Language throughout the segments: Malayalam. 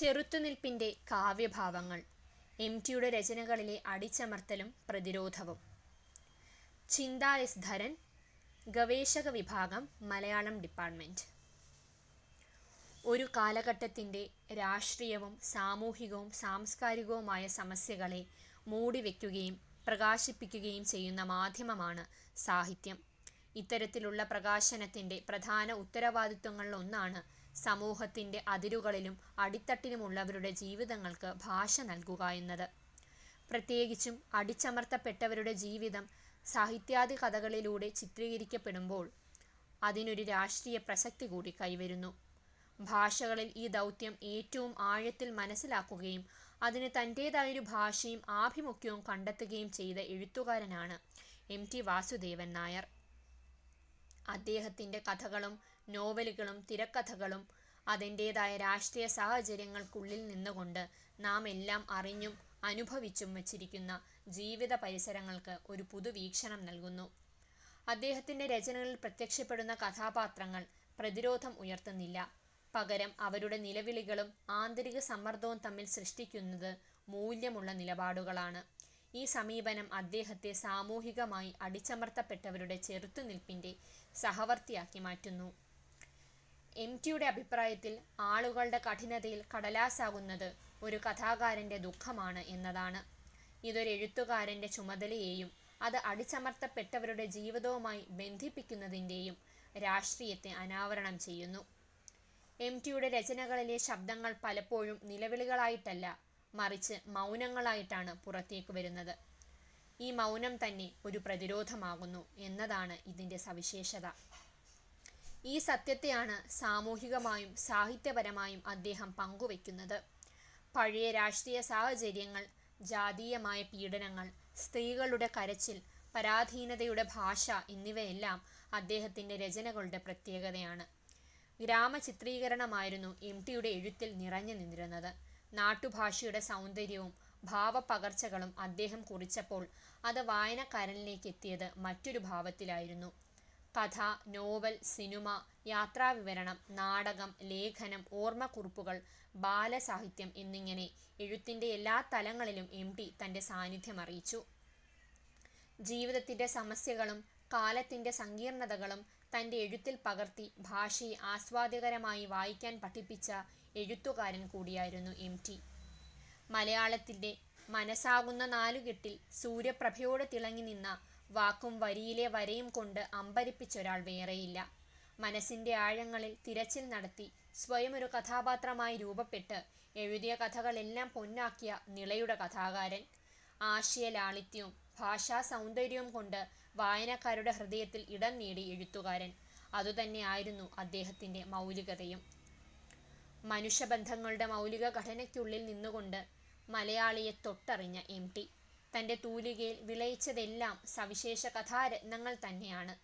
ചെറുത്തുനിൽപ്പിന്റെ കാവ്യഭാവങ്ങൾ എം ടിയുടെ രചനകളിലെ അടിച്ചമർത്തലും പ്രതിരോധവും. ചിന്ത എസ് ധരൻ ഗവേഷക വിഭാഗം മലയാളം ഡിപ്പാർട്ട്മെന്റ് ഒരു കാലഘട്ടത്തിന്റെ രാഷ്ട്രീയവും സാമൂഹികവും സാംസ്കാരികവുമായ സമസ്യകളെ മൂടിവെക്കുകയും പ്രകാശിപ്പിക്കുകയും ചെയ്യുന്ന മാധ്യമമാണ് സാഹിത്യം. ഇത്തരത്തിലുള്ള പ്രകാശനത്തിന്റെ പ്രധാന ഉത്തരവാദിത്വങ്ങളിലൊന്നാണ് സമൂഹത്തിന്റെ അതിരുകളിലും അടിത്തട്ടിലുമുള്ളവരുടെ ജീവിതങ്ങൾക്ക് ഭാഷ നൽകുക എന്നത്. പ്രത്യേകിച്ചും അടിച്ചമർത്തപ്പെട്ടവരുടെ ജീവിതം സാഹിത്യാദി കഥകളിലൂടെ ചിത്രീകരിക്കപ്പെടുമ്പോൾ അതിനൊരു രാഷ്ട്രീയ പ്രസക്തി കൂടി കൈവരുന്നു. ഭാഷകളിൽ ഈ ദൗത്യം ഏറ്റവും ആഴത്തിൽ മനസ്സിലാക്കുകയും അതിന് തന്റേതായൊരു ഭാഷയും ആഭിമുഖ്യവും കണ്ടെത്തുകയും ചെയ്ത എഴുത്തുകാരനാണ് എം ടി വാസുദേവൻ നായർ. അദ്ദേഹത്തിന്റെ കഥകളും നോവലുകളും തിരക്കഥകളും അതിന്റേതായ രാഷ്ട്രീയ സാഹചര്യങ്ങൾക്കുള്ളിൽ നിന്നുകൊണ്ട് നാം എല്ലാം അറിഞ്ഞും അനുഭവിച്ചും വച്ചിരിക്കുന്ന ജീവിത പരിസരങ്ങൾക്ക് ഒരു പുതുവീക്ഷണം നൽകുന്നു. അദ്ദേഹത്തിന്റെ രചനകളിൽ പ്രത്യക്ഷപ്പെടുന്ന കഥാപാത്രങ്ങൾ പ്രതിരോധം ഉയർത്തുന്നില്ല. പകരം അവരുടെ നിലവിളികളും ആന്തരിക സമ്മർദ്ദവും തമ്മിൽ സൃഷ്ടിക്കുന്നത് മൂല്യമുള്ള നിലപാടുകളാണ്. ഈ സമീപനം അദ്ദേഹത്തെ സാമൂഹികമായി അടിച്ചമർത്തപ്പെട്ടവരുടെ ചെറുത്തുനിൽപ്പിന്റെ സഹവർത്തിയാക്കി മാറ്റുന്നു. എം ടിയുടെ അഭിപ്രായത്തിൽ ആളുകളുടെ കഠിനതയിൽ കടലാസാകുന്നത് ഒരു കഥാകാരന്റെ ദുഃഖമാണ് എന്നതാണ്. ഇതൊരു എഴുത്തുകാരന്റെ ചുമതലയെയും അത് അടിച്ചമർത്തപ്പെട്ടവരുടെ ജീവിതവുമായി ബന്ധിപ്പിക്കുന്നതിന്റെയും രാഷ്ട്രീയത്തെ അനാവരണം ചെയ്യുന്നു. എം ടിയുടെ രചനകളിലെ ശബ്ദങ്ങൾ പലപ്പോഴും നിലവിളികളായിട്ടല്ല മറിച്ച് മൗനങ്ങളായിട്ടാണ് പുറത്തേക്ക് വരുന്നത്. ഈ മൗനം തന്നെ ഒരു പ്രതിരോധമാകുന്നു എന്നതാണ് ഇതിന്റെ സവിശേഷത. ഈ സത്യത്തെയാണ് സാമൂഹികമായും സാഹിത്യപരമായും അദ്ദേഹം പങ്കുവയ്ക്കുന്നത് പഴയ രാഷ്ട്രീയ സാഹചര്യങ്ങൾ ജാതീയമായ പീഡനങ്ങൾ സ്ത്രീകളുടെ കരച്ചിൽ പരാധീനതയുടെ ഭാഷ എന്നിവയെല്ലാം അദ്ദേഹത്തിന്റെ രചനകളുടെ പ്രത്യേകതയാണ്. ഗ്രാമചിത്രീകരണമായിരുന്നു എം ടിയുടെ എഴുത്തിൽ നിറഞ്ഞു നിന്നിരുന്നത്. നാട്ടുഭാഷയുടെ സൗന്ദര്യവും ഭാവപകർച്ചകളും അദ്ദേഹം കുറിച്ചപ്പോൾ അത് വായനക്കാരനിലേക്ക് എത്തിയത് മറ്റൊരു ഭാവത്തിലായിരുന്നു. കഥ നോവൽ സിനിമ യാത്രാവിവരണം നാടകം ലേഖനം ഓർമ്മക്കുറിപ്പുകൾ ബാലസാഹിത്യം എന്നിങ്ങനെ എഴുത്തിന്റെ എല്ലാ തലങ്ങളിലും എം ടി തന്റെ സാന്നിധ്യം അറിയിച്ചു. ജീവിതത്തിന്റെ സമസ്യകളും കാലത്തിന്റെ സങ്കീർണതകളും തന്റെ എഴുത്തിൽ പകർത്തി ഭാഷയെ ആസ്വാദ്യകരമായി വായിക്കാൻ പഠിപ്പിച്ച എഴുത്തുകാരൻ കൂടിയായിരുന്നു എം ടി. മലയാളത്തിന്റെ മനസ്സാകുന്ന നാലുകെട്ടിൽ സൂര്യപ്രഭയോടെ തിളങ്ങി നിന്ന വാക്കും വരിയിലെ വരയും കൊണ്ട് അമ്പരിപ്പിച്ചൊരാൾ വേറെയില്ല. മനസ്സിന്റെ ആഴങ്ങളിൽ തിരച്ചിൽ നടത്തി സ്വയം ഒരു കഥാപാത്രമായി രൂപപ്പെട്ട് എഴുതിയ കഥകളെല്ലാം പൊന്നാക്കിയ നിളയുടെ കഥാകാരൻ. ആശയ ലാളിത്യവും ഭാഷാ സൗന്ദര്യവും കൊണ്ട് വായനക്കാരുടെ ഹൃദയത്തിൽ ഇടം നേടി എഴുത്തുകാരൻ. അതുതന്നെയായിരുന്നു അദ്ദേഹത്തിന്റെ മൗലികതയും. മനുഷ്യബന്ധങ്ങളുടെ മൗലിക ഘടനയ്ക്കുള്ളിൽ നിന്നുകൊണ്ട് മലയാളിയെ തൊട്ടറിഞ്ഞ എം ടി. തന്റെ തൂലികയിൽ വിളയിച്ചതെല്ലാം സവിശേഷ കഥാരത്നങ്ങൾ തന്നെയാണ്.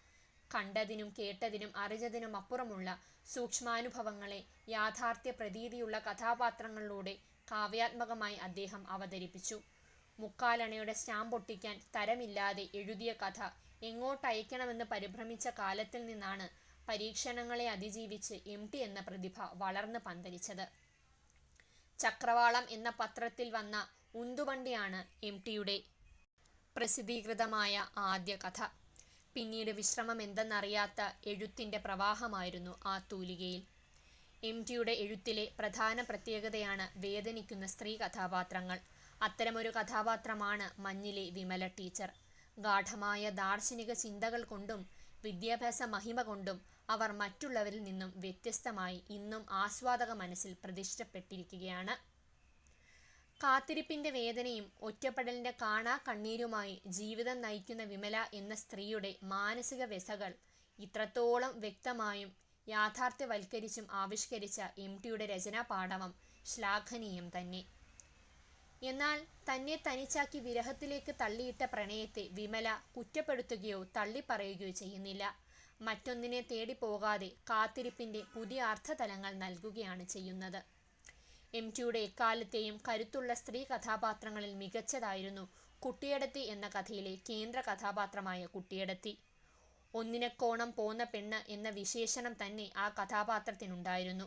കണ്ടതിനും കേട്ടതിനും അറിഞ്ഞതിനും അപ്പുറമുള്ള സൂക്ഷ്മാനുഭവങ്ങളെ യാഥാർത്ഥ്യ പ്രതീതിയുള്ള കഥാപാത്രങ്ങളിലൂടെ കാവ്യാത്മകമായി അദ്ദേഹം അവതരിപ്പിച്ചു. മുക്കാലണയുടെ സ്റ്റാമ്പ് ഒട്ടിക്കാൻ തരമില്ലാതെ എഴുതിയ കഥ എങ്ങോട്ടയക്കണമെന്ന് പരിഭ്രമിച്ച കാലത്തിൽ നിന്നാണ് പരീക്ഷണങ്ങളെ അതിജീവിച്ച് എം ടി എന്ന പ്രതിഭ വളർന്ന് പന്തലിച്ചത്. ചക്രവാളം എന്ന പത്രത്തിൽ വന്ന ഉന്തുവണ്ടിയാണ് എം ടിയുടെ പ്രസിദ്ധീകൃതമായ ആദ്യ കഥ. പിന്നീട് വിശ്രമം എന്തെന്നറിയാത്ത എഴുത്തിന്റെ പ്രവാഹമായിരുന്നു ആ തൂലികയിൽ. എം ടിയുടെ എഴുത്തിലെ പ്രധാന പ്രത്യേകതയാണ് വേദനിക്കുന്ന സ്ത്രീ കഥാപാത്രങ്ങൾ. അത്തരമൊരു കഥാപാത്രമാണ് മഞ്ഞിലെ വിമല ടീച്ചർ. ഗാഠമായ ദാർശനിക ചിന്തകൾ കൊണ്ടും വിദ്യാഭ്യാസ മഹിമ കൊണ്ടും അവർ മറ്റുള്ളവരിൽ നിന്നും വ്യത്യസ്തമായി ഇന്നും ആസ്വാദക മനസ്സിൽ പ്രതിഷ്ഠപ്പെട്ടിരിക്കുകയാണ് കാത്തിരിപ്പിന്റെ വേദനയും ഒറ്റപ്പെടലിന്റെ കാണാ കണ്ണീരുമായി ജീവിതം നയിക്കുന്ന വിമല എന്ന സ്ത്രീയുടെ മാനസിക വ്യസകൾ ഇത്രത്തോളം വ്യക്തമായും യാഥാർത്ഥ്യവൽക്കരിച്ചും ആവിഷ്കരിച്ച എം ടിയുടെ രചനാ പാഠവം ശ്ലാഘനീയം തന്നെ. എന്നാൽ തന്നെ തനിച്ചാക്കി വിരഹത്തിലേക്ക് തള്ളിയിട്ട പ്രണയത്തെ വിമല കുറ്റപ്പെടുത്തുകയോ തള്ളിപ്പറയുകയോ ചെയ്യുന്നില്ല. മറ്റൊന്നിനെ തേടി പോകാതെ കാത്തിരിപ്പിന്റെ പുതിയ അർത്ഥതലങ്ങൾ നൽകുകയാണ് ചെയ്യുന്നത്. എം ടിയുടെ എക്കാലത്തെയും കരുത്തുള്ള സ്ത്രീ കഥാപാത്രങ്ങളിൽ മികച്ചതായിരുന്നു കുട്ടിയടത്തി എന്ന കഥയിലെ കേന്ദ്ര കഥാപാത്രമായ കുട്ടിയടത്തി. ഒന്നിനക്കോണം പോന്ന പെണ്ണ് എന്ന വിശേഷണം തന്നെ ആ കഥാപാത്രത്തിനുണ്ടായിരുന്നു.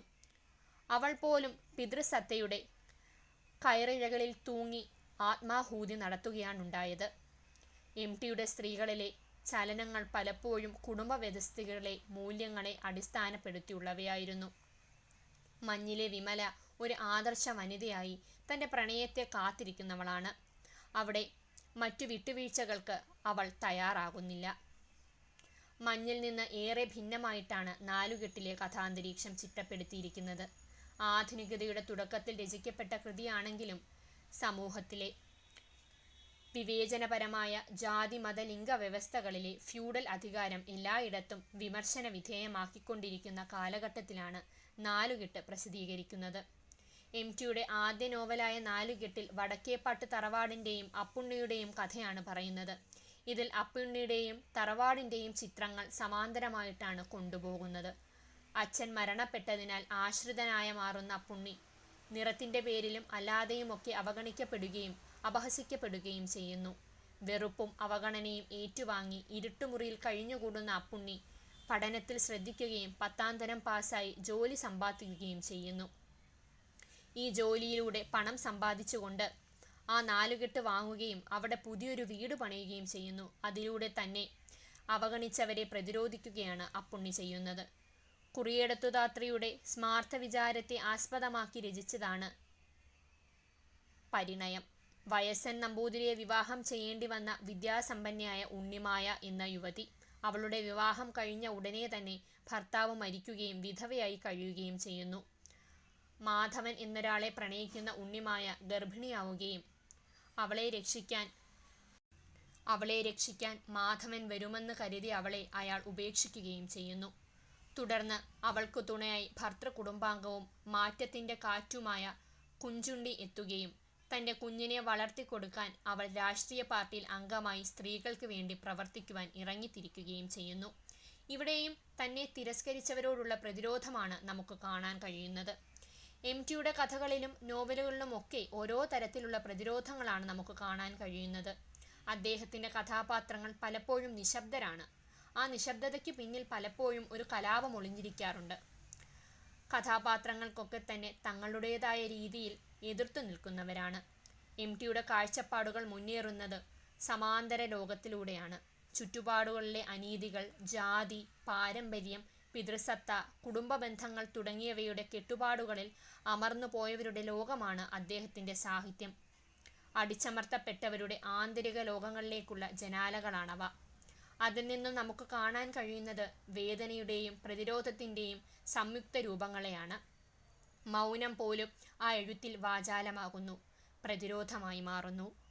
അവൾ പോലും പിതൃസത്തയുടെ കയറിഴകളിൽ തൂങ്ങി ആത്മാഹൂതി നടത്തുകയാണുണ്ടായത്. എം ടിയുടെ സ്ത്രീകളിലെ ചലനങ്ങൾ പലപ്പോഴും കുടുംബ വ്യവസ്ഥകളെ മൂല്യങ്ങളെ അടിസ്ഥാനപ്പെടുത്തിയുള്ളവയായിരുന്നു. മഞ്ഞിലെ വിമല ഒരു ആദർശ വനിതയായി തന്റെ പ്രണയത്തെ കാത്തിരിക്കുന്നവളാണ്. അവിടെ മറ്റു വിട്ടുവീഴ്ചകൾക്ക് അവൾ തയ്യാറാകുന്നില്ല. മഞ്ഞിൽ നിന്ന് ഏറെ ഭിന്നമായിട്ടാണ് നാലുകെട്ടിലെ കഥാന്തരീക്ഷം ചിട്ടപ്പെടുത്തിയിരിക്കുന്നത്. ആധുനികതയുടെ തുടക്കത്തിൽ രചിക്കപ്പെട്ട കൃതിയാണെങ്കിലും സമൂഹത്തിലെ വിവേചനപരമായ ജാതി മത ലിംഗ വ്യവസ്ഥകളിലെ ഫ്യൂഡൽ അധികാരം എല്ലായിടത്തും വിമർശന വിധേയമാക്കിക്കൊണ്ടിരിക്കുന്ന കാലഘട്ടത്തിലാണ് നാലുകെട്ട് പ്രസിദ്ധീകരിക്കുന്നത്. എം ടിയുടെ ആദ്യ നോവലായ നാലുകെട്ടിൽ വടക്കേപ്പാട്ട് തറവാടിന്റെയും അപ്പുണ്ണിയുടെയും കഥയാണ് പറയുന്നത്. ഇതിൽ അപ്പുണ്ണിയുടെയും തറവാടിന്റെയും ചിത്രങ്ങൾ സമാന്തരമായിട്ടാണ് കൊണ്ടുപോകുന്നത്. അച്ഛൻ മരണപ്പെട്ടതിനാൽ ആശ്രിതനായ മാറുന്ന അപ്പുണ്ണി നിറത്തിന്റെ പേരിലും അല്ലാതെയുമൊക്കെ അവഗണിക്കപ്പെടുകയും അപഹസിക്കപ്പെടുകയും ചെയ്യുന്നു. വെറുപ്പും അവഗണനയും ഏറ്റുവാങ്ങി ഇരുട്ടുമുറിയിൽ കഴിഞ്ഞുകൂടുന്ന അപ്പുണ്ണി പഠനത്തിൽ ശ്രദ്ധിക്കുകയും പത്താം തരം പാസ്സായി ജോലി സമ്പാദിക്കുകയും ചെയ്യുന്നു. ഈ ജോലിയിലൂടെ പണം സമ്പാദിച്ചുകൊണ്ട് ആ നാലുകെട്ട് വാങ്ങുകയും അവിടെ പുതിയൊരു വീട് പണിയുകയും ചെയ്യുന്നു. അതിലൂടെ തന്നെ അവഗണിച്ചവരെ പ്രതിരോധിക്കുകയാണ് അപ്പുണ്ണി ചെയ്യുന്നത്. കുറിയെടുത്തുദാത്രിയുടെ സ്മാർത്ഥ വിചാരത്തെ ആസ്പദമാക്കി രചിച്ചതാണ് പരിണയം. വയസ്സൻ നമ്പൂതിരിയെ വിവാഹം ചെയ്യേണ്ടി വന്ന വിദ്യാസമ്പന്നയായ ഉണ്ണിമായ എന്ന യുവതി അവളുടെ വിവാഹം കഴിഞ്ഞ ഉടനെ തന്നെ ഭർത്താവ് മരിക്കുകയും വിധവയായി കഴിയുകയും ചെയ്യുന്നു. മാധവൻ എന്നൊരാളെ പ്രണയിക്കുന്ന ഉണ്ണിമായ ഗർഭിണിയാവുകയും അവളെ രക്ഷിക്കാൻ അവളെ രക്ഷിക്കാൻ മാധവൻ വരുമെന്ന് കരുതി അവളെ അയാൾ ഉപേക്ഷിക്കുകയും ചെയ്യുന്നു. തുടർന്ന് അവൾക്കു തുണയായി ഭർത്തൃ കുടുംബാംഗവും മാറ്റത്തിന്റെ കാറ്റുമായ കുഞ്ചുണ്ടി എത്തുകയും തന്റെ കുഞ്ഞിനെ വളർത്തിക്കൊടുക്കാൻ അവൾ രാഷ്ട്രീയ പാർട്ടിയിൽ അംഗമായി സ്ത്രീകൾക്ക് വേണ്ടി പ്രവർത്തിക്കുവാൻ ഇറങ്ങിത്തിരിക്കുകയും ചെയ്യുന്നു. ഇവിടെയും തന്നെ തിരസ്കരിച്ചവരോടുള്ള പ്രതിരോധമാണ് നമുക്ക് കാണാൻ കഴിയുന്നത്. എം ടിയുടെ കഥകളിലും നോവലുകളിലുമൊക്കെ ഓരോ തരത്തിലുള്ള പ്രതിരോധങ്ങളാണ് നമുക്ക് കാണാൻ കഴിയുന്നത്. അദ്ദേഹത്തിന്റെ കഥാപാത്രങ്ങൾ പലപ്പോഴും നിശബ്ദരാണ്. ആ നിശബ്ദതയ്ക്ക് പിന്നിൽ പലപ്പോഴും ഒരു കലാപം ഒളിഞ്ഞിരിക്കാറുണ്ട്. കഥാപാത്രങ്ങൾക്കൊക്കെ തന്നെ തങ്ങളുടേതായ രീതിയിൽ എതിർത്തു നിൽക്കുന്നവരാണ്. എം ടിയുടെ കാഴ്ചപ്പാടുകൾ മുന്നേറുന്നത് സമാന്തര ലോകത്തിലൂടെയാണ്. ചുറ്റുപാടുകളിലെ അനീതികൾ ജാതി പാരമ്പര്യം പിതൃസത്ത കുടുംബ ബന്ധങ്ങൾ തുടങ്ങിയവയുടെ കെട്ടുപാടുകളിൽ അമർന്നു പോയവരുടെ ലോകമാണ് അദ്ദേഹത്തിന്റെ സാഹിത്യം. അടിച്ചമർത്തപ്പെട്ടവരുടെ ആന്തരിക ലോകങ്ങളിലേക്കുള്ള ജനാലകളാണവ. അതിൽ നിന്നും നമുക്ക് കാണാൻ കഴിയുന്നത് വേദനയുടെയും പ്രതിരോധത്തിന്റെയും സംയുക്ത രൂപങ്ങളെയാണ്. മൗനം പോലും ആ എഴുത്തിൽ വാചാലമാകുന്നു. പ്രതിരോധമായി മാറുന്നു.